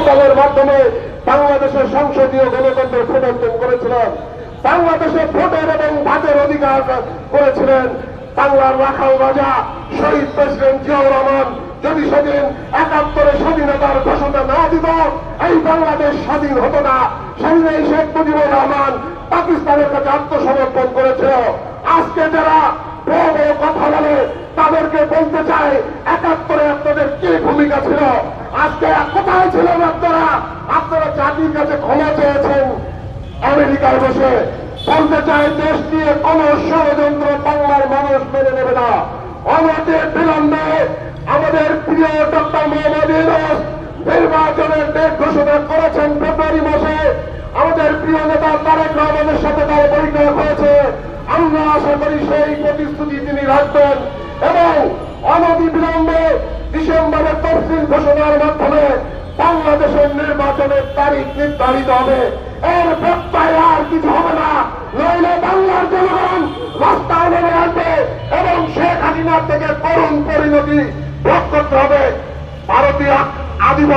অভ্যুত্থানের মাধ্যমে বাংলাদেশের সংসদীয় গণতন্ত্রের প্রবর্তন করেছিলেন। বাংলাদেশে ভোটের এবং ভাতের অধিকার করেছিলেন বাংলার রাখাল রাজা শহীদ প্রেসিডেন্ট জিয়াউর রহমান। যদি সেদিন একাত্তরে স্বাধীনতার ঘোষণা না দিত, এই বাংলাদেশ স্বাধীন হতো না। সেদিন এই শেখ মুজিবুর রহমান পাকিস্তানের কাছে আত্মসমর্পণ করেছিল। আজকে যারা বড় কথা বলে, তাদেরকে বলতে চাই, একাত্তরে কি ভূমিকা ছিল। আজকে কোথায় ছিলেন আপনারা আপনারা জাতির কাছে ক্ষমা চেয়েছেন। আমেরিকায় বসে বলতে চাই, দেশ নিয়ে কোন ষড়যন্ত্র বাংলার মানুষ মেনে নেবে না। আমাদের বিলম্বে আমাদের প্রিয় ডক্টর মোহাম্মদ ইউনুস নির্বাচনের ডেট ঘোষণা করেছেন ফেব্রুয়ারি মাসে। আমাদের প্রিয় নেতা তারেক রহমানের সাথে তার বৈঠক হয়েছে। আমরা আশা করি সেই প্রতিশ্রুতি তিনি রাখবেন এবং ঘোষণার মাধ্যমে বাংলাদেশের নির্বাচনের তারিখ নির্ধারিত হবে। এর প্রত্যয় আর কিছু হবে না। নইলে বাংলার জনগণ রাস্তায় নেমে আসবে এবং শেখ হাসিনার থেকে করুণ পরিণতি ভোগ করতে হবে। ভারতীয় আধিপত্য